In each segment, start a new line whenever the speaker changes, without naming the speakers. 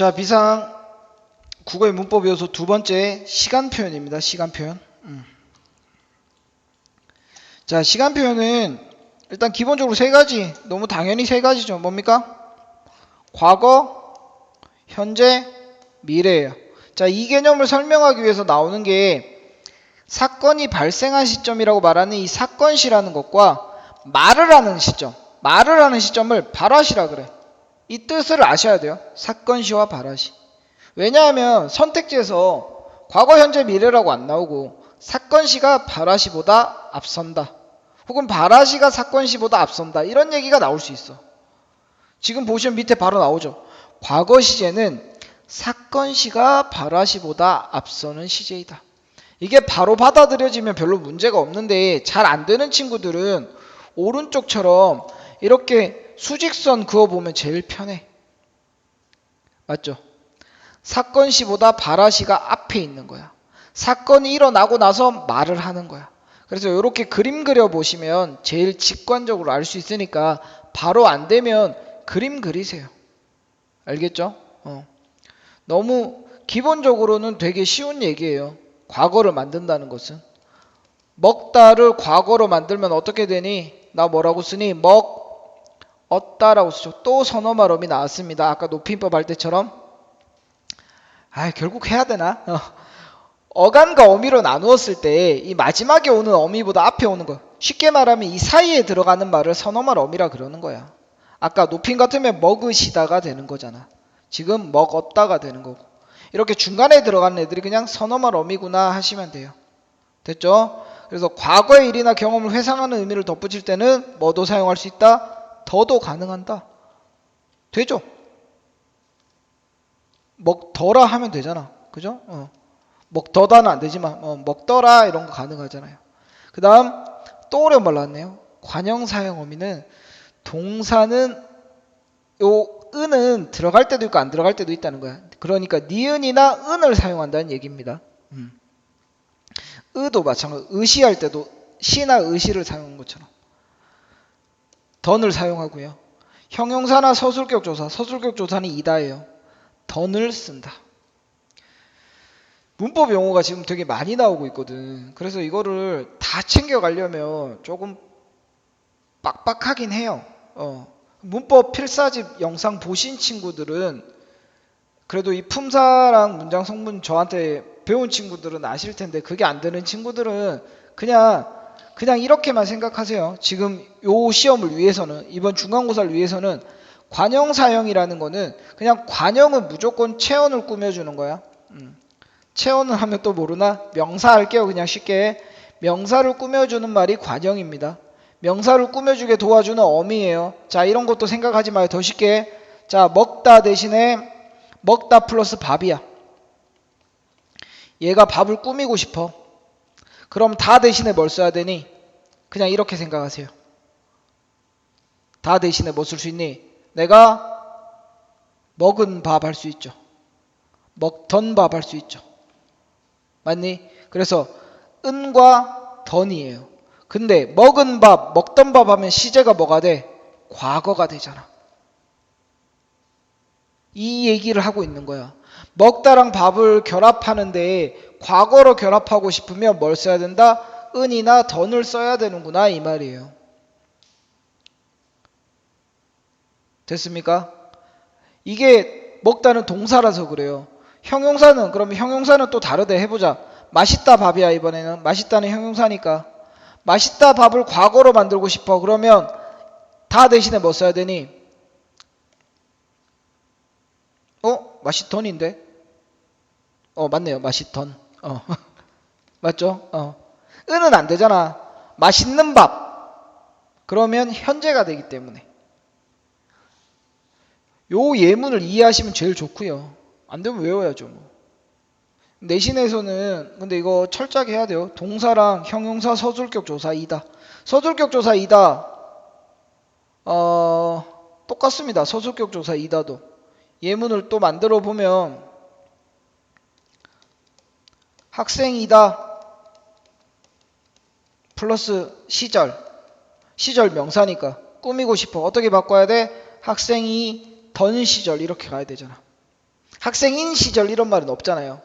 자, 비상 국어의 문법 요소 두 번째 시간 표현입니다. 시간 표현. 음. 자, 시간 표현은 일단 기본적으로 세 가지, 너무 당연히 세 가지죠. 뭡니까? 과거, 현재, 미래예요. 자, 이 개념을 설명하기 위해서 나오는 게 사건이 발생한 시점이라고 말하는 이 사건시라는 것과 말을 하는 시점, 말을 하는 시점을 발화시라 그래. 이 뜻을 아셔야 돼요. 사건시와 발화시. 왜냐하면 선택지에서 과거, 현재, 미래라고 안 나오고 사건시가 발화시보다 앞선다. 혹은 발화시가 사건시보다 앞선다. 이런 얘기가 나올 수 있어. 지금 보시면 밑에 바로 나오죠. 과거 시제는 사건 시가 발화 시보다 앞서는 시제이다. 이게 바로 받아들여지면 별로 문제가 없는데 잘 안 되는 친구들은 오른쪽처럼 이렇게 수직선 그어보면 제일 편해. 맞죠? 사건 시보다 발화시가 앞에 있는 거야. 사건이 일어나고 나서 말을 하는 거야. 그래서 이렇게 그림 그려 보시면 제일 직관적으로 알 수 있으니까 바로 안 되면 그림 그리세요. 알겠죠? 어. 너무 기본적으로는 되게 쉬운 얘기예요. 과거를 만든다는 것은 먹다를 과거로 만들면 어떻게 되니? 나 뭐라고 쓰니? 먹 얻다라고 쓰죠. 또 선어말음이 나왔습니다. 아까 높임법 할 때처럼. 아, 결국 해야 되나? 어. 어간과 어미로 나누었을 때 이 마지막에 오는 어미보다 앞에 오는 거. 쉽게 말하면 이 사이에 들어가는 말을 선어말 어미라 그러는 거야. 아까 높임 같으면 먹으시다가 되는 거잖아. 지금 먹었다가 되는 거고. 이렇게 중간에 들어가는 애들이 그냥 선어말 어미구나 하시면 돼요. 됐죠? 그래서 과거의 일이나 경험을 회상하는 의미를 덧붙일 때는 뭐도 사용할 수 있다? 더도 가능한다. 되죠? 먹더라 하면 되잖아. 그죠? 어. 먹더다는 안 되지만 어, 먹더라 이런 거 가능하잖아요. 그 다음 또 어려운 말 나왔네요. 관형 사용 어미는 동사는 요 은은 들어갈 때도 있고 안 들어갈 때도 있다는 거야. 그러니까 니은이나 은을 사용한다는 얘기입니다. 음. 의도 마찬가지. 의시할 때도 시나 의시를 사용한 것처럼 던을 사용하고요. 형용사나 서술격 조사, 서술격 조사는 이다예요. 던을 쓴다. 문법 용어가 지금 되게 많이 나오고 있거든. 그래서 이거를 다 챙겨가려면 조금 빡빡하긴 해요. 어. 문법 필사집 영상 보신 친구들은 그래도 이 품사랑 문장 성분 저한테 배운 친구들은 아실 텐데 그게 안 되는 친구들은 그냥 그냥 이렇게만 생각하세요. 지금 요 시험을 위해서는 이번 중간고사를 위해서는 관형 사형이라는 거는 그냥 관형은 무조건 체언을 꾸며주는 거야. 음. 체언을 하면 또 모르나 명사 할게요. 그냥 쉽게 명사를 꾸며주는 말이 관형입니다. 명사를 꾸며주게 도와주는 어미예요. 자 이런 것도 생각하지 마요. 더 쉽게 자 먹다 대신에 먹다 플러스 밥이야. 얘가 밥을 꾸미고 싶어. 그럼 다 대신에 뭘 써야 되니? 그냥 이렇게 생각하세요. 다 대신에 뭐 쓸 수 있니? 내가 먹은 밥 할 수 있죠. 먹던 밥 할 수 있죠. 맞니? 그래서 은과 던이에요. 근데 먹은 밥, 먹던 밥 하면 시제가 뭐가 돼? 과거가 되잖아. 이 얘기를 하고 있는 거야. 먹다랑 밥을 결합하는데 과거로 결합하고 싶으면 뭘 써야 된다? 은이나 던을 써야 되는구나 이 말이에요. 됐습니까? 이게 먹다는 동사라서 그래요. 형용사는 그러면 형용사는 또 다르대 해보자. 맛있다 밥이야 이번에는 맛있다는 형용사니까 맛있다 밥을 과거로 만들고 싶어 그러면 다 대신에 뭐 써야 되니? 어? 맛있던인데? 어 맞네요 맛있던 어 맞죠? 어 은은 안 되잖아 맛있는 밥 그러면 현재가 되기 때문에 요 예문을 이해하시면 제일 좋고요 안 되면 외워야죠 뭐. 내신에서는 근데 이거 철저하게 해야 돼요. 동사랑 형용사 서술격 조사 이다. 서술격 조사 이다. 어, 똑같습니다. 서술격 조사 이다도. 예문을 또 만들어 보면 학생이다 플러스 시절 시절 명사니까 꾸미고 싶어 어떻게 바꿔야 돼? 학생이 던 시절 이렇게 가야 되잖아. 학생인 시절 이런 말은 없잖아요.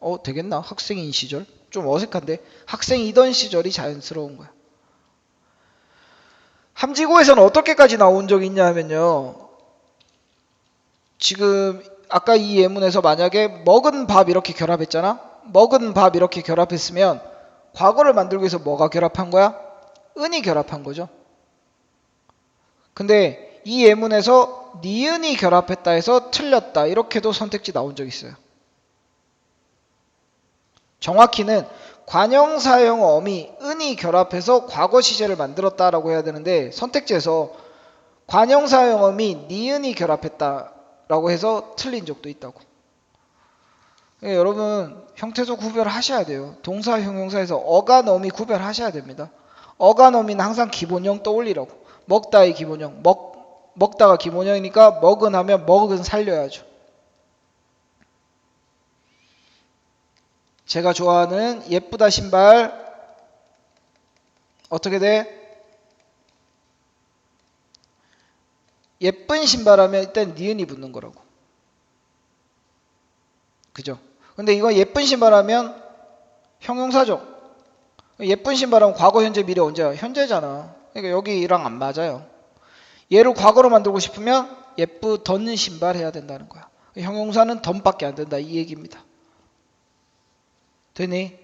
어, 되겠나? 학생인 시절? 좀 어색한데? 학생이던 시절이 자연스러운 거야. 함지고에서는 어떻게까지 나온 적이 있냐 하면요. 지금 아까 이 예문에서 만약에 먹은 밥 이렇게 결합했잖아? 먹은 밥 이렇게 결합했으면 과거를 만들기 위해서 뭐가 결합한 거야? 은이 결합한 거죠. 근데 이 예문에서 니은이 결합했다 해서 틀렸다 이렇게도 선택지 나온 적 있어요. 정확히는 관형사형 어미 은이 결합해서 과거 시제를 만들었다라고 해야 되는데 선택지에서 관형사형 어미 니은이 결합했다 라고 해서 틀린 적도 있다고. 예, 여러분 형태소 구별하셔야 돼요. 동사 형용사에서 어간 어미 구별하셔야 됩니다. 어간 어미는 항상 기본형 떠올리라고. 먹다의 기본형. 먹 먹다가 기본형이니까 먹은 하면 먹은 살려야죠. 제가 좋아하는 예쁘다 신발 어떻게 돼? 예쁜 신발 하면 일단 니은이 붙는 거라고. 그죠? 근데 이거 예쁜 신발 하면 형용사죠. 예쁜 신발 하면 과거, 현재, 미래 언제야? 현재잖아. 그러니까 여기랑 안 맞아요. 얘를 과거로 만들고 싶으면 예쁘던 신발 해야 된다는 거야. 형용사는 던밖에 안 된다 이 얘기입니다. 되니?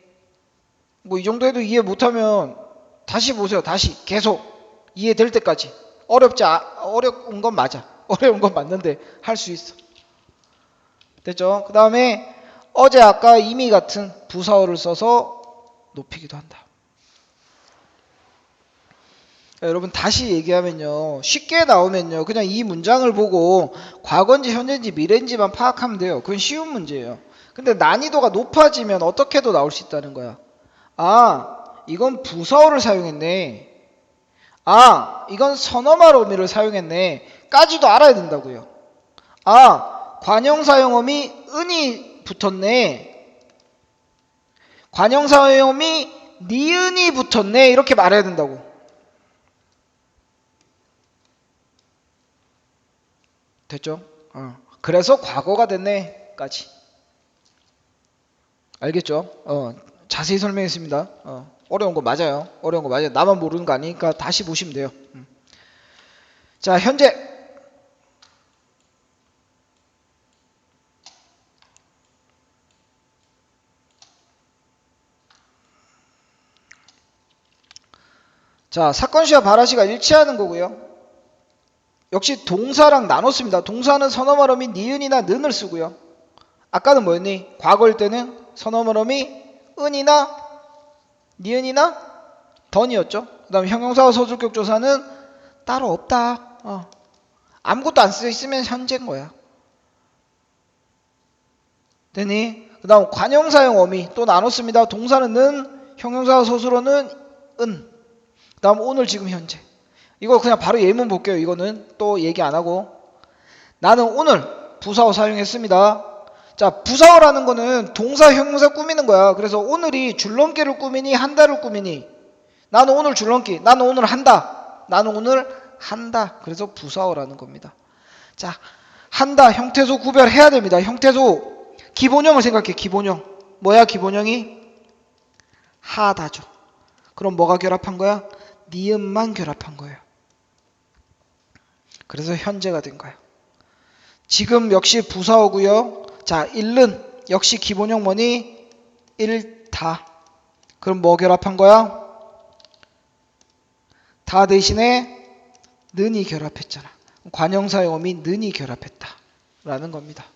뭐 이 정도 해도 이해 못하면 다시 보세요. 다시 계속 이해될 때까지. 어렵지 아, 어려운 건 맞아. 어려운 건 맞는데 할 수 있어. 됐죠? 그 다음에 어제 아까 이미 같은 부사어를 써서 높이기도 한다. 여러분 다시 얘기하면요. 쉽게 나오면요. 그냥 이 문장을 보고 과거인지 현재인지 미래인지만 파악하면 돼요. 그건 쉬운 문제예요. 근데 난이도가 높아지면 어떻게도 나올 수 있다는 거야. 아, 이건 부사어를 사용했네. 아, 이건 선어말 어미를 사용했네. 까지도 알아야 된다고요. 아, 관형사용어미 은이 붙었네. 관형사용어미 니은이 붙었네. 이렇게 말해야 된다고. 됐죠? 어. 그래서 과거가 됐네.까지. 알겠죠? 어, 자세히 설명했습니다. 어, 어려운 거 맞아요. 어려운 거 맞아요. 나만 모르는 거 아니니까 다시 보시면 돼요. 음. 자, 현재 자, 사건 시와 발화시가 일치하는 거고요. 역시 동사랑 나눴습니다. 동사는 선어말어미 니은이나 는을 쓰고요. 아까는 뭐였니? 과거일 때는 선어물음이 은이나 니은이나 던이었죠. 그 다음에 형용사와 소주격 조사는 따로 없다. 어. 아무것도 안 쓰여 있으면 현재인 거야. 되니? 그 다음 관형사형 어미 또 나눴습니다. 동사는 는, 형용사와 소수로는 은. 그 다음 오늘 지금 현재. 이거 그냥 바로 예문 볼게요. 이거는 또 얘기 안 하고. 나는 오늘 부사어 사용했습니다. 자, 부사어라는 거는 동사, 형용사 꾸미는 거야. 그래서 오늘이 줄넘기를 꾸미니 한다를 꾸미니 나는 오늘 줄넘기, 나는 오늘 한다. 나는 오늘 한다. 그래서 부사어라는 겁니다. 자, 한다 형태소 구별해야 됩니다. 형태소 기본형을 생각해. 기본형. 뭐야 기본형이? 하다죠. 그럼 뭐가 결합한 거야? 니은만 결합한 거예요. 그래서 현재가 된 거야. 지금 역시 부사어고요. 자, 1는 역시 기본형 뭐니? 1다. 그럼 뭐 결합한 거야? 다 대신에 는이 결합했잖아. 관형사의 어미 는이 결합했다. 라는 겁니다.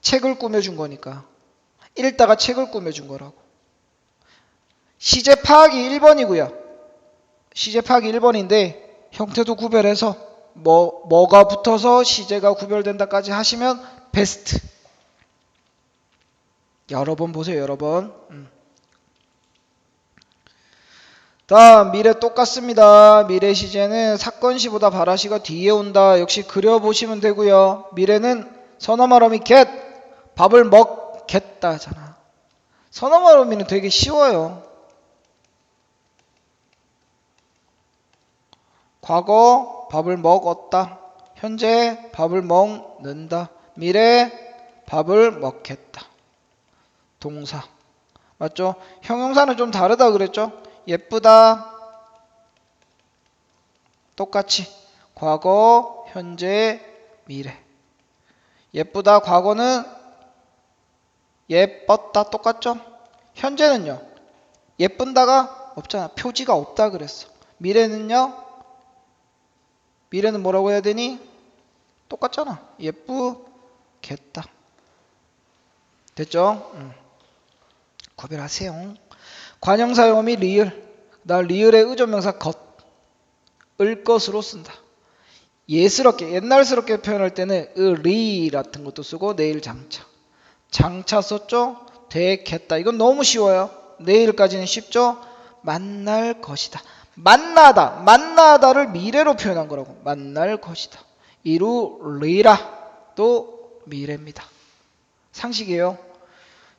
책을 꾸며준 거니까. 읽다가 책을 꾸며준 거라고. 시제 파악이 1번이고요. 시제 파악이 1번인데 형태도 구별해서 뭐, 뭐가 붙어서 시제가 구별된다까지 하시면 베스트. 여러 번 보세요, 여러 번. 음. 다음 미래 똑같습니다. 미래 시제는 사건 시보다 발화시가 뒤에 온다. 역시 그려보시면 되고요. 미래는 선어말어미 get 밥을 먹겠다잖아. 선어말어미는 되게 쉬워요. 과거 밥을 먹었다. 현재 밥을 먹는다. 미래 밥을 먹겠다. 동사. 맞죠? 형용사는 좀 다르다 그랬죠? 예쁘다. 똑같이 과거, 현재, 미래. 예쁘다 과거는 예뻤다 똑같죠? 현재는요. 예쁜다가 없잖아. 표지가 없다 그랬어. 미래는요. 미래는 뭐라고 해야 되니? 똑같잖아. 예쁘 겠다. 됐죠? 음. 구별하세요. 관형사용이 리을. 나 리을의 의존명사 것. 을 것으로 쓴다. 예스럽게 옛날스럽게 표현할 때는 의리 같은 것도 쓰고 내일 장차. 장차 썼죠? 되겠다. 이건 너무 쉬워요. 내일까지는 쉽죠? 만날 것이다. 만나다. 만나다를 미래로 표현한 거라고. 만날 것이다. 이루리라. 또 미래입니다. 상식이에요.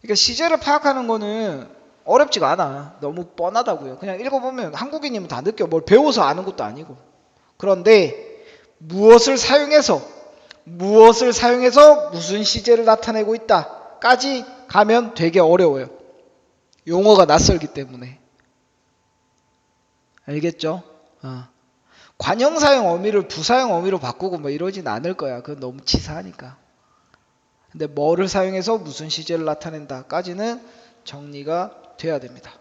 그러니까 시제를 파악하는 거는 어렵지가 않아. 너무 뻔하다고요. 그냥 읽어보면 한국인이면 다 느껴. 뭘 배워서 아는 것도 아니고. 그런데 무엇을 사용해서 무엇을 사용해서 무슨 시제를 나타내고 있다까지 가면 되게 어려워요. 용어가 낯설기 때문에. 알겠죠? 어. 관형사용 어미를 부사용 어미로 바꾸고 뭐 이러진 않을 거야. 그건 너무 치사하니까. 근데 뭐를 사용해서 무슨 시제를 나타낸다까지는 정리가 돼야 됩니다.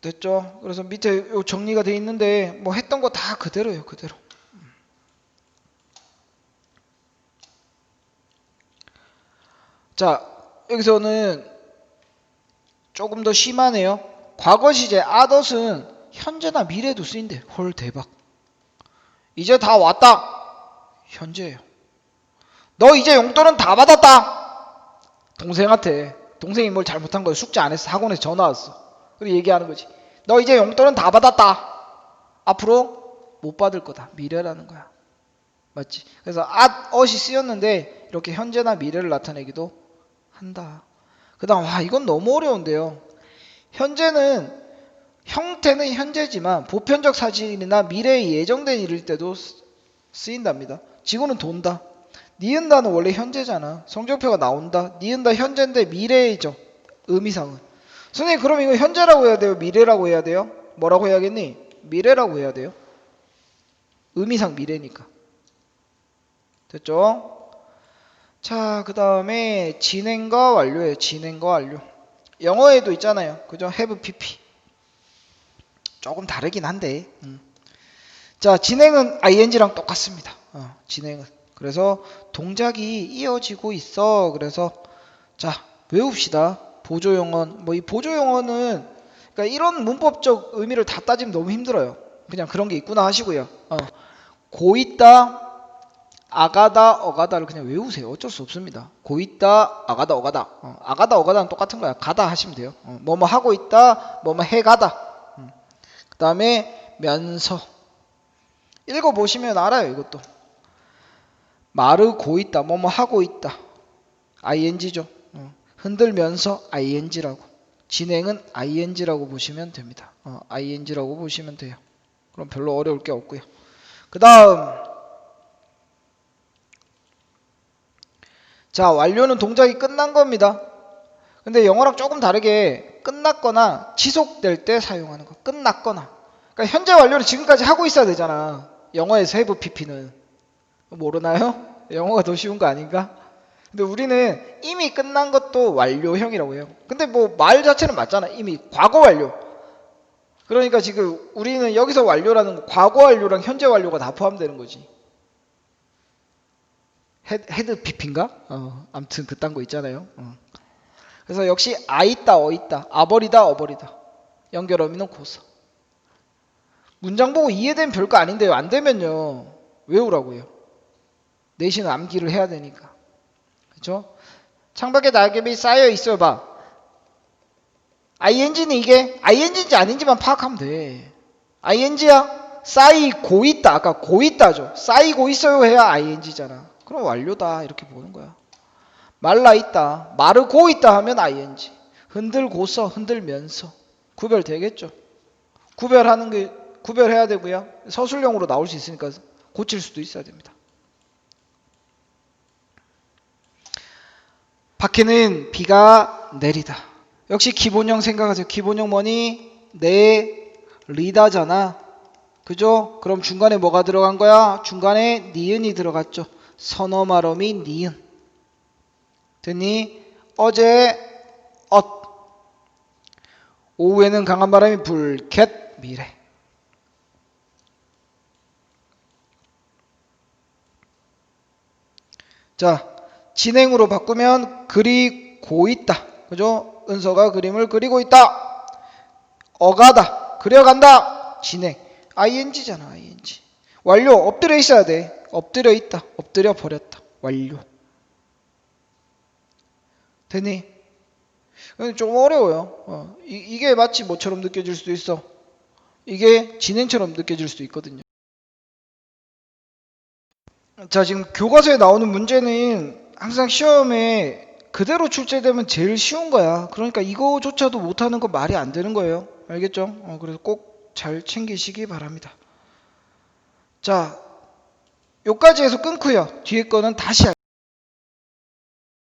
됐죠? 그래서 밑에 요 정리가 돼 있는데 뭐 했던 거 다 그대로예요, 그대로. 자, 여기서는 조금 더 심하네요. 과거 시제 아덧은 현재나 미래도 쓰인대. 헐 대박. 이제 다 왔다. 현재예요. 너 이제 용돈은 다 받았다. 동생한테 동생이 뭘 잘못한 거야. 숙제 안 했어. 학원에서 전화 왔어. 그리고 얘기하는 거지. 너 이제 용돈은 다 받았다. 앞으로 못 받을 거다. 미래라는 거야. 맞지? 그래서 at, ot이 쓰였는데 이렇게 현재나 미래를 나타내기도 한다. 그 다음 와 이건 너무 어려운데요. 현재는 형태는 현재지만 보편적 사실이나 미래에 예정된 일일 때도 쓰- 쓰인답니다. 지구는 돈다. 니은다는 원래 현재잖아. 성적표가 나온다. 니은다 현재인데 미래이죠. 의미상은. 선생님 그럼 이거 현재라고 해야 돼요? 미래라고 해야 돼요? 뭐라고 해야겠니? 미래라고 해야 돼요. 의미상 미래니까. 됐죠? 자, 그 다음에 진행과 완료예요. 진행과 완료. 영어에도 있잖아요. 그죠? have pp. 조금 다르긴 한데. 음. 자, 진행은 ing랑 똑같습니다. 어, 진행은. 그래서 동작이 이어지고 있어. 그래서 자, 외웁시다. 보조 용언. 뭐 이 보조 용언은 그러니까 이런 문법적 의미를 다 따지면 너무 힘들어요. 그냥 그런 게 있구나 하시고요. 어. 고있다, 아가다, 어가다를 그냥 외우세요. 어쩔 수 없습니다. 고있다, 아가다, 어가다. 어, 아가다, 어가다는 똑같은 거야. 가다 하시면 돼요. 어, 뭐뭐 하고 있다, 뭐뭐 해가다. 음. 그 다음에 면서. 읽어보시면 알아요. 이것도. 마르고 있다, 뭐뭐 하고 있다. ing죠. 어, 흔들면서 ing라고. 진행은 ing라고 보시면 됩니다. 어, ing라고 보시면 돼요. 그럼 별로 어려울 게 없고요. 그 다음 자 완료는 동작이 끝난 겁니다. 근데 영어랑 조금 다르게 끝났거나 지속될 때 사용하는 거. 끝났거나. 그러니까 현재 완료를 지금까지 하고 있어야 되잖아. 영어에서 have pp는 모르나요? 영어가 더 쉬운 거 아닌가? 근데 우리는 이미 끝난 것도 완료형이라고 해요. 근데 뭐 말 자체는 맞잖아. 이미 과거 완료. 그러니까 지금 우리는 여기서 완료라는 거, 과거 완료랑 현재 완료가 다 포함되는 거지. 헤드, PP인가? 어, 아무튼 그딴 거 있잖아요. 어. 그래서 역시 아 있다, 어 있다, 아버리다, 어버리다. 연결 어미는 고서. 문장 보고 이해되면 별거 아닌데요. 안 되면요. 외우라고요. 내신은 암기를 해야 되니까. 그렇죠? 창밖에 낙엽이 쌓여 있어 봐. ing는 이게 ing인지 아닌지만 파악하면 돼. ing야 쌓이고 있다. 아까 고 있다죠. 쌓이고 있어요 해야 ing잖아. 그럼 완료다 이렇게 보는 거야. 말라 있다. 마르고 있다 하면 ing. 흔들고서 흔들면서 구별 되겠죠. 구별하는 게 구별해야 되고요. 서술형으로 나올 수 있으니까 고칠 수도 있어야 됩니다. 밖에는 비가 내리다. 역시 기본형 생각하세요. 기본형 뭐니? 내 리다잖아. 그죠? 그럼 중간에 뭐가 들어간 거야? 중간에 니은이 들어갔죠. 선어 말음이 니은. 됐니? 어제 엇. 오후에는 강한 바람이 불캣 미래. 자, 진행으로 바꾸면 그리고 있다. 그죠? 은서가 그림을 그리고 있다. 어가다. 그려간다. 진행. ing잖아, ing. 완료. 엎드려 있어야 돼. 엎드려 있다. 엎드려 버렸다. 완료. 되니? 좀 어려워요. 어, 이, 이게 마치 뭐처럼 느껴질 수도 있어. 이게 진행처럼 느껴질 수도 있거든요. 자, 지금 교과서에 나오는 문제는 항상 시험에 그대로 출제되면 제일 쉬운 거야. 그러니까 이거조차도 못하는 건 말이 안 되는 거예요. 알겠죠? 어, 그래서 꼭 잘 챙기시기 바랍니다. 자, 요까지 해서 끊고요. 뒤에 거는 다시 할